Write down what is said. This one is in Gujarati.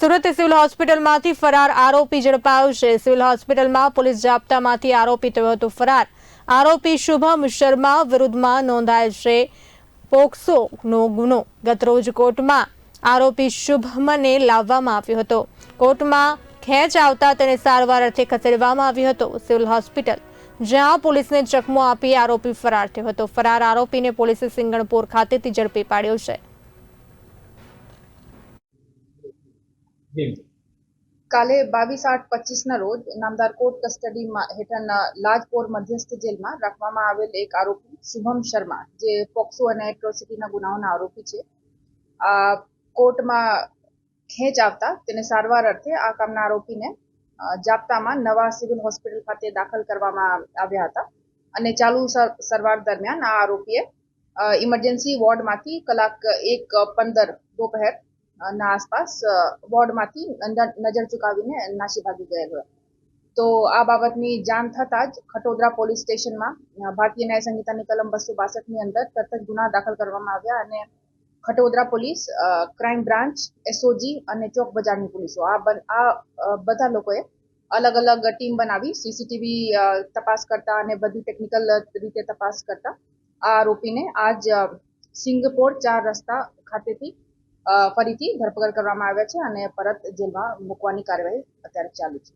સુરત સિવિલ હોસ્પિટલમાંથી ફરાર આરોપી ઝડપાયો છે. સિવિલ હોસ્પિટલમાં પોલીસ જાપ્તામાંથી આરોપી થયો હતો ફરાર. આરોપી શુભમ શર્મા વિરુદ્ધમાં નોંધાયેલ છે પોક્સોનો ગુનો. ગતરોજ કોર્ટમાં આરોપી શુભમને લાવવામાં આવ્યો હતો. કોર્ટમાં ખેંચ આવતા તેને સારવાર અર્થે ખસેડવામાં આવ્યો હતો. સિવિલ હોસ્પિટલ, જ્યાં પોલીસને ચકમો આપી આરોપી ફરાર થયો હતો. ફરાર આરોપીને પોલીસે સિંગણપોર ખાતેથી ઝડપી પાડ્યો છે. કાલે બાવીસ આઠ પચીસના રોજ નામદાર કોર્ટ કસ્ટડી હેઠળના લાજપોર મધ્યસ્થ જેલમાં રાખવામાં આવેલ એક આરોપી શુભમ શર્મા, જે પોક્સો અને એટ્રોસિટીના ગુનાઓના આરોપી છે, આ કોર્ટમાં ખેંચ આવતા તેને સારવાર અર્થે આ કામના આરોપીને જાપ્તામાં નવા સિવિલ હોસ્પિટલ ખાતે દાખલ કરવામાં આવ્યા હતા અને ચાલુ સર- સારવાર દરમિયાન આ આરોપીએ ઇમરજન્સી વોર્ડમાંથી કલાક એક પંદર દોપહેર ના આસપાસ વોર્ડમાંથી નજર ચુકાવીને નાસી ભાગી ગયેલ તો આ બાબતની જાણ થતાં જ ખટોદરા પોલીસ સ્ટેશનમાં ભારતીય ન્યાય સંહિતાની કલમ બસો બાસઠની અંદર તરત જ ગુના દાખલ કરવામાં આવ્યા અને Khatodara police crime branch, SOG અને ચોક બજારની પોલીસો, આ આ બધા લોકોએ અલગ અલગ ટીમ બનાવી, સીસીટીવી તપાસ કરતા અને બધી ટેકનિકલ રીતે તપાસ કરતા આ આરોપીને આજ સિંગપોર ચાર રસ્તા ખાતેથી ફરીથી ધરપકડ કરવામાં આવ્યા છે અને પરત જેલમાં મૂકવાની કાર્યવાહી અત્યારે ચાલુ છે.